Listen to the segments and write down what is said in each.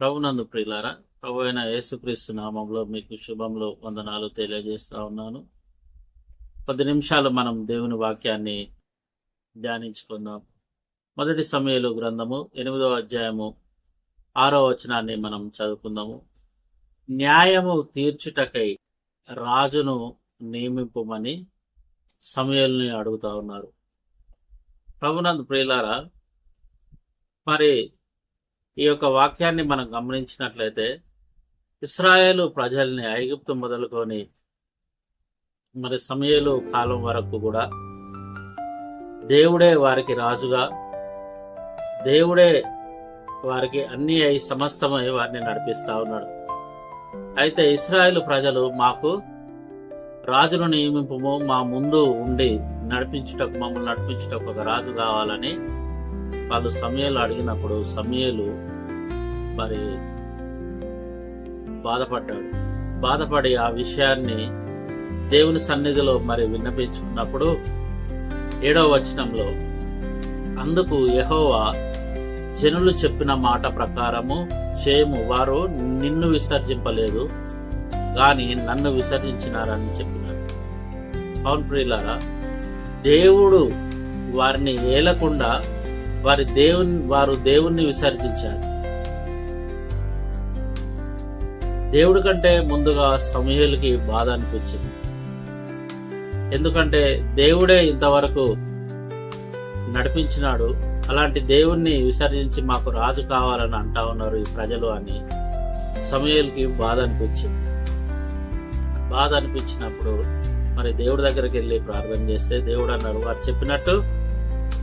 ప్రభునందు ప్రియులారా ప్రభు అయిన యేసుక్రీస్తు నామంలో మీకు శుభంలో వందనాలు తెలియజేస్తా ఉన్నాను. పది నిమిషాలు మనం దేవుని వాక్యాన్ని ధ్యానించుకుందాం. మొదటి సమయంలో గ్రంథము ఎనిమిదో అధ్యాయము ఆరో వచనాన్ని మనం చదువుకుందాము. న్యాయము తీర్చుటకై రాజును నియమింపమని సమయల్ని అడుగుతా ఉన్నారు. ప్రభునందు ప్రియులారా మరి ఈ యొక్క వాక్యాన్ని మనం గమనించినట్లయితే ఇస్రాయేలు ప్రజల్ని ఐగుప్తు మొదలుకొని మరి సమయలు కాలం వరకు కూడా దేవుడే వారికి రాజుగా దేవుడే వారికి అన్ని అయి సమస్తమై వారిని నడిపిస్తా ఉన్నాడు. అయితే ఇస్రాయేలు ప్రజలు మాకు రాజును నియమింపము మా ముందు ఉండి నడిపించుటకు మమ్మల్ని నడిపించుటకు ఒక రాజు కావాలని వాళ్ళు సమయాలు అడిగినప్పుడు సమయలు మరి బాధపడ్డాడు. బాధపడి ఆ విషయాన్ని దేవుని సన్నిధిలో మరి విన్నపించుకున్నప్పుడు ఏడవ వచనంలో అందుకు యహోవా జనులు చెప్పిన మాట ప్రకారము చేయము వారు నిన్ను విసర్జింపలేదు కానీ నన్ను విసర్జించినారని చెప్పినారు అవును ప్రియులారా దేవుడు వారిని ఏలకుండా వారి దేవుని వారు దేవుణ్ణి విసర్జించారు. దేవుడి కంటే ముందుగా సమూహలకి బాధ అనిపించింది. ఎందుకంటే దేవుడే ఇంతవరకు నడిపించినాడు. అలాంటి దేవుణ్ణి విసర్జించి మాకు రాజు కావాలని అంటా ఉన్నారు ఈ ప్రజలు అని సమయలకి బాధ అనిపించింది. బాధ అనిపించినప్పుడు మరి దేవుడి దగ్గరికి వెళ్ళి ప్రార్థన చేస్తే దేవుడు అన్నారు వారు చెప్పినట్టు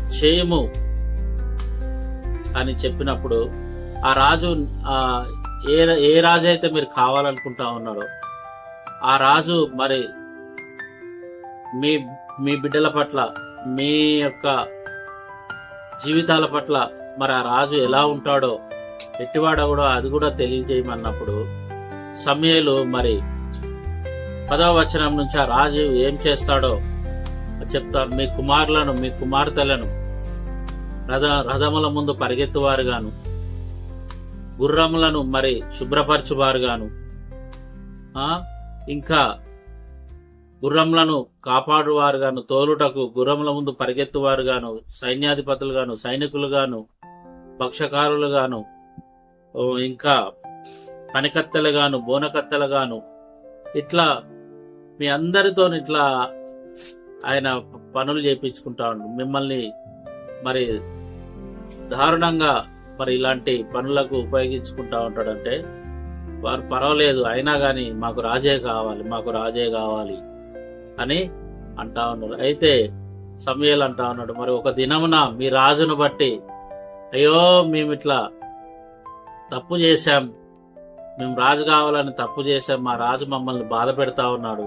చేయము. అని చెప్పినప్పుడు ఆ రాజు ఆ ఏ ఏ రాజు అయితే మీరు కావాలనుకుంటా ఉన్నారో ఆ రాజు మరి మీ మీ బిడ్డల పట్ల మీ యొక్క జీవితాల పట్ల మరి ఆ రాజు ఎలా ఉంటాడో ఎట్టివాడ కూడా అది కూడా తెలియజేయమన్నప్పుడు సమయలు మరి పదవ వచనం నుంచి ఆ రాజు ఏం చేస్తాడో చెప్తారు. మీ కుమారులను మీ కుమార్తెలను రథ రథముల ముందు పరిగెత్తువారుగాను గుర్రములను మరి శుభ్రపరచువారుగాను ఇంకా గుర్రములను కాపాడువారుగాను తోలుటకు గుర్రముల ముందు పరిగెత్తువారుగాను సైన్యాధిపతులుగాను సైనికులుగాను పక్షకారులు గాను ఇంకా పనికత్తెలుగాను బోనకత్తెలుగాను ఇట్లా మీ అందరితో ఇట్లా ఆయన పనులు చేయించుకుంటా ఉండు. మిమ్మల్ని మరి దారుణంగా మరి ఇలాంటి పనులకు ఉపయోగించుకుంటా ఉంటాడంటే వారు పర్వాలేదు అయినా కానీ మాకు రాజే కావాలి మాకు రాజే కావాలి అని అంటా ఉన్నారు అయితే సమయాలు అంటా ఉన్నాడు మరి ఒక దినమున మీ రాజును బట్టి అయ్యో మేము ఇట్లా తప్పు చేశాం మేము రాజు కావాలని తప్పు చేశాం మా రాజు మమ్మల్ని బాధ పెడతా ఉన్నాడు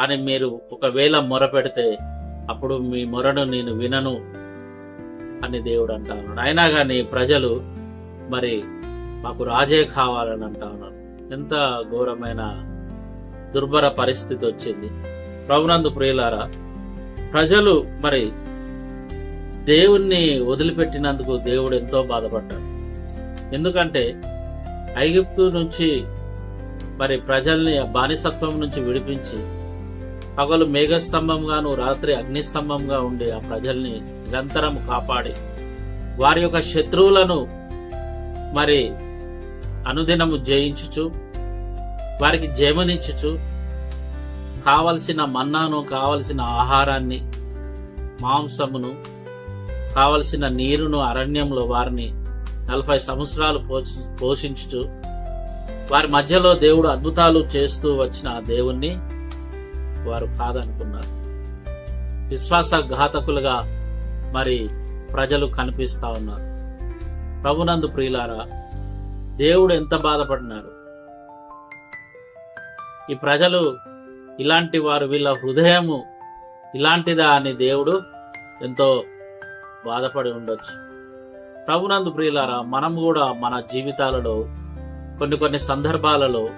అని మీరు ఒకవేళ మొర పెడితే అప్పుడు మీ మొరను నేను వినను అని దేవుడు అంటా ఉన్నాడు. అయినా కానీ ప్రజలు మరి మాకు రాజే కావాలని అంటా ఉన్నాడు ఎంత ఘోరమైన దుర్భర పరిస్థితి వచ్చింది. ప్రభునందు ప్రియులారా ప్రజలు మరి దేవుణ్ణి వదిలిపెట్టినందుకు దేవుడు ఎంతో బాధపడ్డాడు. ఎందుకంటే ఐగుప్తు నుంచి మరి ప్రజల్ని బానిసత్వం నుంచి విడిపించి పగలు మేఘస్తంభంగాను రాత్రి అగ్నిస్తంభంగా ఉండి ఆ ప్రజల్ని నిరంతరం కాపాడి వారి యొక్క శత్రువులను మరి అనుదినము జయించుచు వారికి జయమనిచ్చుచు కావలసిన మన్నాను కావలసిన ఆహారాన్ని మాంసమును కావలసిన నీరును అరణ్యంలో వారిని నలభై సంవత్సరాలు పోషి పోషించుచు వారి మధ్యలో దేవుడు అద్భుతాలు చేస్తూ వచ్చిన ఆ దేవుణ్ణి వారు కాదనుకున్నారు. విశ్వాసఘాతకులుగా మరి ప్రజలు కనిపిస్తా ఉన్నారు. ప్రభునందు ప్రియులారా దేవుడు ఎంత బాధపడినారు ఈ ప్రజలు ఇలాంటి వారు వీళ్ళ హృదయము ఇలాంటిదా అని దేవుడు ఎంతో బాధపడి ఉండొచ్చు. ప్రభునందు ప్రియులారా మనం కూడా మన జీవితాలలో కొన్ని కొన్ని సందర్భాలలో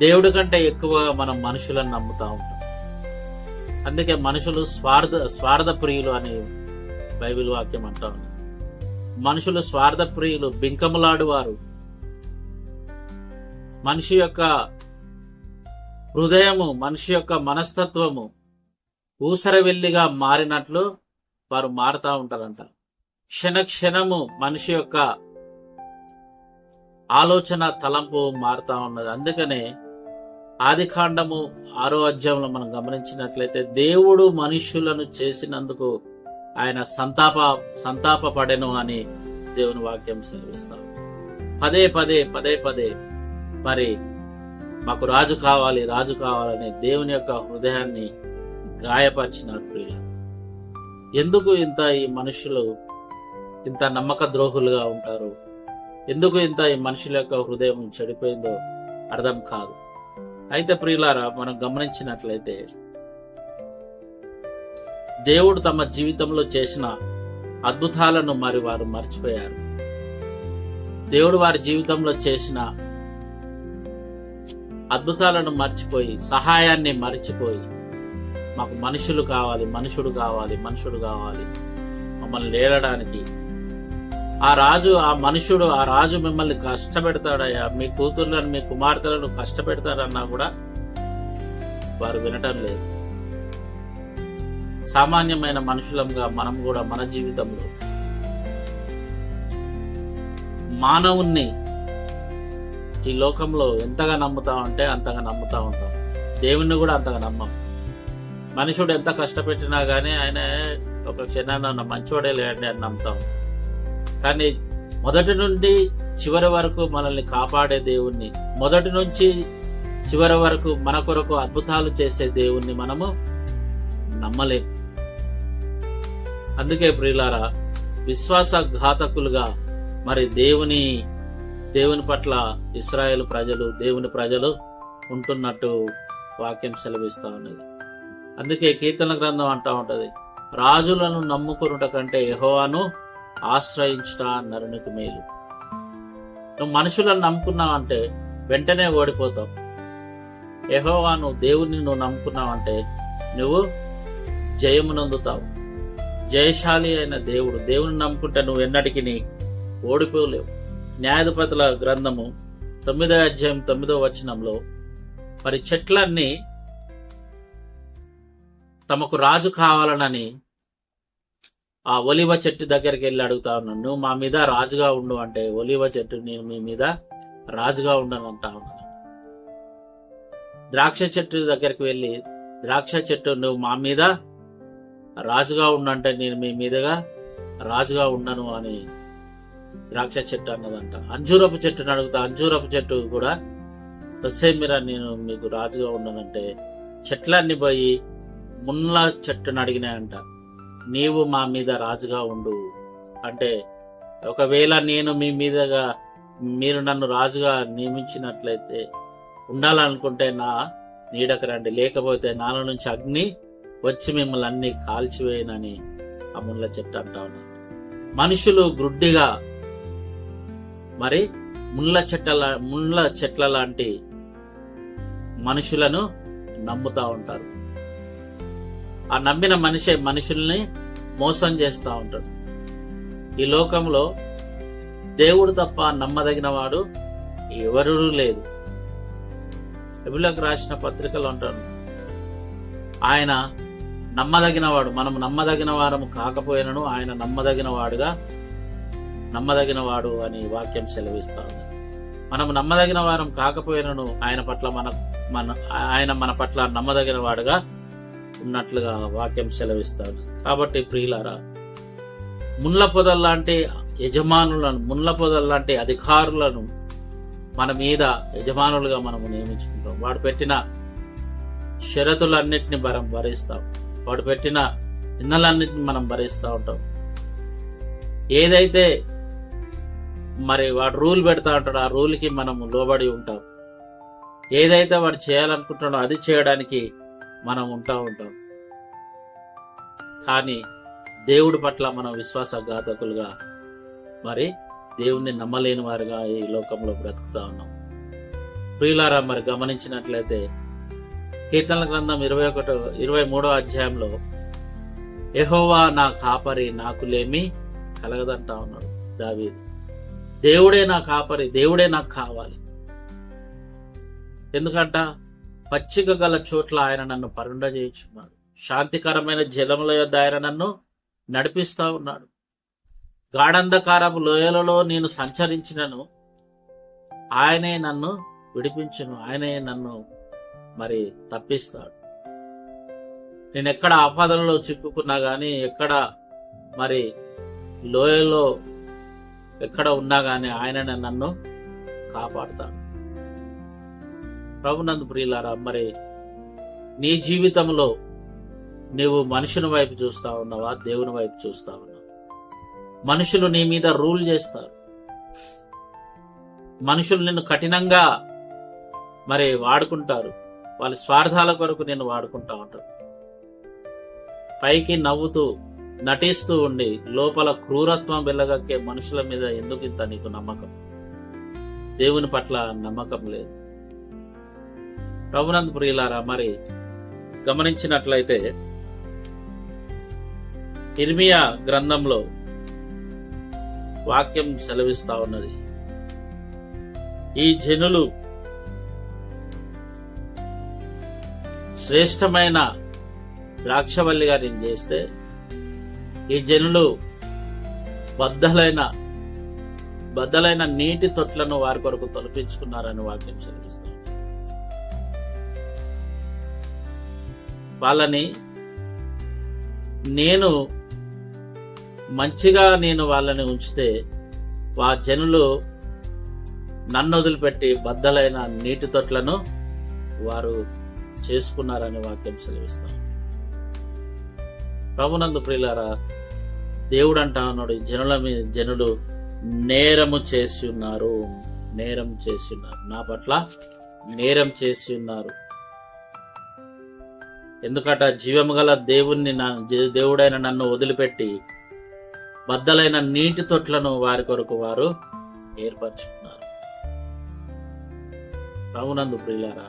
దేవుడి కంటే ఎక్కువగా మనం మనుషులను నమ్ముతా ఉంటాం. అందుకే మనుషులు స్వార్థ స్వార్థ ప్రియులు అని బైబిల్ వాక్యం అంటా ఉంది. మనుషులు స్వార్థ ప్రియులు బింకములాడువారు. మనిషి యొక్క హృదయము మనిషి యొక్క మనస్తత్వము ఊసరవెల్లిగా మారినట్లు వారు మారుతా ఉంటారంట. క్షణ క్షణము మనిషి యొక్క ఆలోచన తలంపు మారుతా ఉన్నది. అందుకనే ఆది కాండము ఆరో అధ్యాయంలో మనం గమనించినట్లయితే దేవుడు మనుష్యులను చేసినందుకు ఆయన సంతాప సంతాప పడెను అని దేవుని వాక్యం సెలవిస్తాం. పదే పదే పదే పదే మరి మాకు రాజు కావాలి రాజు కావాలని దేవుని యొక్క హృదయాన్ని గాయపరిచినారు ప్రియుల ఎందుకు ఇంత ఈ మనుషులు ఇంత నమ్మక ద్రోహులుగా ఉంటారు? ఎందుకు ఇంత ఈ మనుషుల యొక్క హృదయం చెడిపోయిందో అర్థం కాదు. అయితే ప్రియులారా మనం గమనించినట్లయితే దేవుడు తమ జీవితంలో చేసిన అద్భుతాలను మరి వారు మర్చిపోయారు. దేవుడు వారి జీవితంలో చేసిన అద్భుతాలను మర్చిపోయి సహాయాన్ని మర్చిపోయి మాకు మనుషులు కావాలి మనుషుడు కావాలి మనుషుడు కావాలి. మమ్మల్ని లేరడానికి ఆ రాజు ఆ మనుషుడు ఆ రాజు మిమ్మల్ని కష్టపెడతాడయ్యా. మీ కూతుర్లను మీ కుమార్తెలను కష్టపెడతాడన్నా కూడా వారు వినటం లేదు. సామాన్యమైన మనుషులంగా మనం కూడా మన జీవితంలో మానవుణ్ణి ఈ లోకంలో ఎంతగా నమ్ముతా ఉంటే అంతగా నమ్ముతా ఉంటాం. దేవుణ్ణి కూడా అంతగా నమ్మం. మనుషుడు ఎంత కష్టపెట్టినా కానీ ఆయన ఒక క్షణాన్న మంచివాడే లేండి అని నమ్ముతాం. కానీ మొదటి నుండి చివరి వరకు మనల్ని కాపాడే దేవుణ్ణి మొదటి నుంచి చివరి వరకు మన కొరకు అద్భుతాలు చేసే దేవుణ్ణి మనము నమ్మలేం. అందుకే ప్రియులారా విశ్వాసఘాతకులుగా మరి దేవుని దేవుని పట్ల ఇస్రాయేల్ ప్రజలు దేవుని ప్రజలు ఉంటున్నట్టు వాక్యం సెలవిస్తూ ఉన్నది. అందుకే కీర్తన గ్రంథం అంటూ ఉంటుంది రాజులను నమ్ముకునుట కంటే యహోవాను ఆశ్రయించుట నరునికి మేలు. నువ్వు మనుషులను నమ్ముకున్నావంటే వెంటనే ఓడిపోతావు. నువ్వు దేవుని నువ్వు నమ్ముకున్నావంటే నువ్వు జయమునందుతావు. జయశాలి అయిన దేవుడు దేవుని నమ్ముకుంటే నువ్వు ఎన్నటికి ఓడిపోలేవు. న్యాయాధిపతుల గ్రంథము తొమ్మిదో అధ్యాయం తొమ్మిదో వచనంలో మరి చెట్లన్నీ తమకు రాజు కావాలనని ఆ ఒలివ చెట్టు దగ్గరికి వెళ్ళి అడుగుతా ఉన్నాను. నువ్వు మా మీద రాజుగా ఉండు అంటే ఒలివ చెట్టు నేను మీ మీద రాజుగా ఉండను అంటా ఉన్నాను. ద్రాక్ష చెట్టు దగ్గరికి వెళ్ళి ద్రాక్ష చెట్టు నువ్వు మా మీద రాజుగా ఉండంటే నేను మీ మీదగా రాజుగా ఉండను అని ద్రాక్ష చెట్టు అన్నదంట. అంజూరపు చెట్టుని అడుగుతా అంజూరపు చెట్టు కూడా సస్యమిరా నేను మీకు రాజుగా ఉండనంటే చెట్లన్నీ పోయి మున్ల చెట్టును అడిగినాయంట. నీవు మా మీద రాజుగా ఉండు. అంటే ఒకవేళ నేను మీ మీదగా మీరు నన్ను రాజుగా నియమించినట్లయితే ఉండాలనుకుంటే నా నీడకు రండి. లేకపోతే నాలో నుంచి అగ్ని వచ్చి మిమ్మల్ని అన్ని కాల్చివేయనని ఆ చెట్టు అంటా ఉన్నాను మనుషులు గ్రుడ్డిగా మరి ముళ్ళ చెట్ల ముళ్ళ చెట్ల లాంటి మనుషులను నమ్ముతా ఉంటారు. ఆ నమ్మిన మనిషే మనుషుల్ని మోసం చేస్తూ ఉంటాడు. ఈ లోకంలో దేవుడు తప్ప నమ్మదగిన వాడు ఎవరూ లేదు ఎబులకు రాసిన పత్రికలు అంటాను ఆయన నమ్మదగినవాడు మనం నమ్మదగిన వారము కాకపోయినను ఆయన నమ్మదగిన వాడుగా నమ్మదగిన వాడు అని వాక్యం సెలవిస్తా ఉంది. మనం నమ్మదగిన వారం కాకపోయినను ఆయన పట్ల మన మన ఆయన మన పట్ల నమ్మదగిన వాడుగా ఉన్నట్లుగా వాక్యం సెలవిస్తాడు. కాబట్టి ప్రియులారా ముళ్ళ పొదల్లాంటి యజమానులను ముళ్ళ పొదల్లాంటి అధికారులను మన మీద యజమానులుగా మనము నియమించుకుంటాం. వాడు పెట్టిన షరతులన్నిటిని మనం భరిస్తాం. వాడు పెట్టిన ఇన్నలన్నిటిని మనం భరిస్తూ ఉంటాం. ఏదైతే మరి వాడు రూల్ పెడతా ఉంటాడో ఆ రూల్కి మనం లోబడి ఉంటాం. ఏదైతే వాడు చేయాలనుకుంటున్నాడో అది చేయడానికి మనం ఉంటా ఉంటాం. కానీ దేవుడి పట్ల మనం విశ్వాసఘాతకులుగా మరి దేవుణ్ణి నమ్మలేని వారుగా ఈ లోకంలో బ్రతుకుతా ఉన్నాం. ప్రియులారా మరి గమనించినట్లయితే కీర్తనల గ్రంథం ఇరవై ఒకటో ఇరవై మూడో అధ్యాయంలో ఎహోవా నా కాపరి నాకు లేమి కలగదంటా ఉన్నాడు దావీదు. దేవుడే నా కాపరి దేవుడే నాకు కావాలి. ఎందుకంట? పచ్చిక గల చోట్ల ఆయన నన్ను పరుండజేయుచున్నాడు. శాంతికరమైన జలముల యొద్ ఆయన నన్ను నడిపిస్తా ఉన్నాడు. గాఢంధకారపు లోయలలో నేను సంచరించినను. ఆయనే నన్ను విడిపించును. ఆయనే నన్ను మరి తప్పిస్తాడు. నేను ఎక్కడ ఆపదలలో చిక్కుకున్నా కానీ ఎక్కడ మరి లోయలో ఎక్కడ ఉన్నా కానీ ఆయన నన్ను కాపాడుతాడు. ప్రభునందు ప్రియులారా మరి నీ జీవితంలో నీవు మనుషుని వైపు చూస్తా ఉన్నావా? దేవుని వైపు చూస్తా ఉన్నావు? మనుషులు నీ మీద రూల్ చేస్తారు. మనుషులు నిన్ను కఠినంగా మరి వాడుకుంటారు. వాళ్ళ స్వార్థాల కొరకు నేను వాడుకుంటా ఉంటాను పైకి నవ్వుతూ నటిస్తూ ఉండి లోపల క్రూరత్వం వెళ్ళగక్కే మనుషుల మీద ఎందుకు ఇంత నీకు నమ్మకం? దేవుని పట్ల నమ్మకం లేదు. ప్రభునంద్ ప్రియులారా మరి గమనించినట్లయితే ఇర్మియా గ్రంథంలో వాక్యం సెలవిస్తా ఉన్నది. ఈ జనులు శ్రేష్టమైన ద్రాక్షవల్లిగా నేను చేస్తే ఈ జనులు బద్దలైన బద్దలైన నీటి తొట్లను వారి కొరకు తొలపించుకున్నారని వాక్యం సెలవిస్తాం వాళ్ళని నేను మంచిగా నేను వాళ్ళని ఉంచితే ఆ జనులు నన్ను వదిలిపెట్టి బద్దలైన నీటి తొట్లను వారు చేసుకున్నారని వాక్యం సెలవిస్తాం ప్రభునందు ప్రియులారా దేవుడు అంటా ఉన్నాడు జనుల మీద జనులు నేరము చేసి ఉన్నారు నేరం చేసి ఉన్నారు. నా పట్ల నేరం చేసి ఉన్నారు. ఎందుకంటే జీవము గల దేవుణ్ణి దేవుడైన నన్ను వదిలిపెట్టి బద్దలైన నీటి తొట్లను వారి కొరకు వారు ఏర్పరచుకున్నారు. ప్రభునందు ప్రియులారా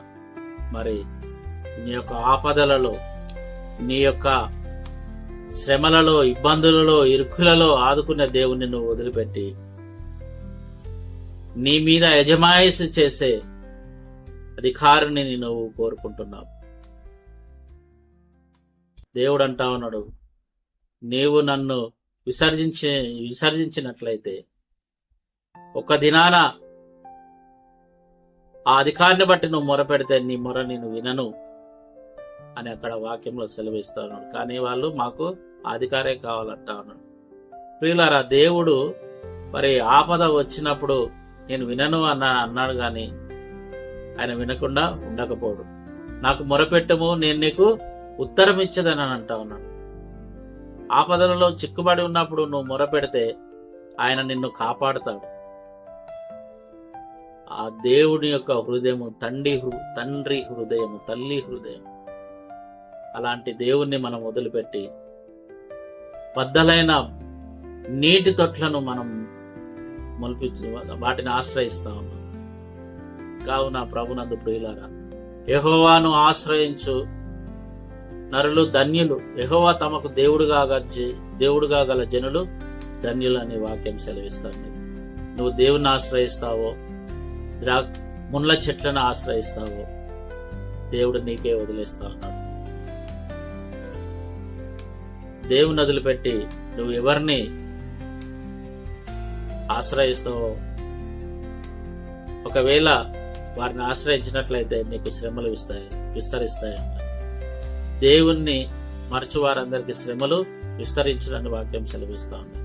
మరి నీ యొక్క ఆపదలలో నీ యొక్క శ్రమలలో ఇబ్బందులలో ఇరుకులలో ఆదుకునే దేవుణ్ణి నువ్వు వదిలిపెట్టి నీ మీద యజమాయసు చేసే అధికారిని నువ్వు కోరుకుంటున్నావు. దేవుడు అంటా ఉన్నాడు నీవు నన్ను విసర్జించి విసర్జించినట్లయితే ఒక దినాన ఆ అధికారిని బట్టి నువ్వు మొరపెడితే నీ మొర నేను వినను అని అక్కడ వాక్యంలో సెలవిస్తా ఉన్నాడు. కానీ వాళ్ళు మాకు అధికారే కావాలంటా ఉన్నాడు. ప్రియులారా దేవుడు మరి ఆపద వచ్చినప్పుడు నేను వినను అన్న అన్నాడు కానీ ఆయన వినకుండా ఉండకపోడు. నాకు మొరపెట్టము నేను నీకు ఉత్తరం ఇచ్చదని అని అంటా ఉన్నాడు. ఆపదలలో చిక్కుబడి ఉన్నప్పుడు నువ్వు మొరపెడితే ఆయన నిన్ను కాపాడుతాడు. ఆ దేవుని యొక్క హృదయము తండ్రి హృ- తండ్రి హృదయము తల్లి హృదయం అలాంటి దేవుణ్ణి మనం వదిలిపెట్టి బద్దలైన నీటి తొట్లను మనం మొలిపించి వాటిని ఆశ్రయిస్తా ఉన్నాం. కావున ప్రభునందు ప్రియులారా యహోవాను ఆశ్రయించు నరులు ధన్యులు. యహోవా తమకు దేవుడుగా జ- దేవుడుగా గల జనులు ధన్యులు అనే వాక్యం సెలవిస్తాను నువ్వు దేవుని ఆశ్రయిస్తావో ద్రా ముళ్ళ చెట్లను ఆశ్రయిస్తావో దేవుడు నీకే వదిలేస్తా ఉన్నాడు. దేవుని వదిలిపెట్టి నువ్వు ఎవరిని ఆశ్రయిస్తావో ఒకవేళ వారిని ఆశ్రయించినట్లయితే నీకు శ్రమలు ఇస్తాయి విస్తరిస్తాయి. దేవుణ్ణి మరచి వారందరికీ శ్రమలు విస్తరించునని వాక్యం సెలవిస్తా ఉంది.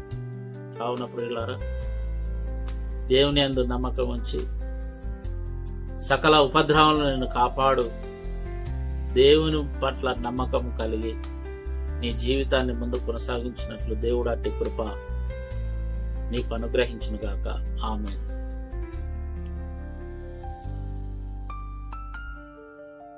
కావున ప్రియులారా దేవుని అందు నమ్మకం ఉంచి సకల ఉపద్రవాలను నేను కాపాడు. దేవుని పట్ల నమ్మకం కలిగి నీ జీవితాన్ని ముందు కొనసాగించినట్లు దేవుడు అట్టి కృప నీకు అనుగ్రహించును గాక ఆమె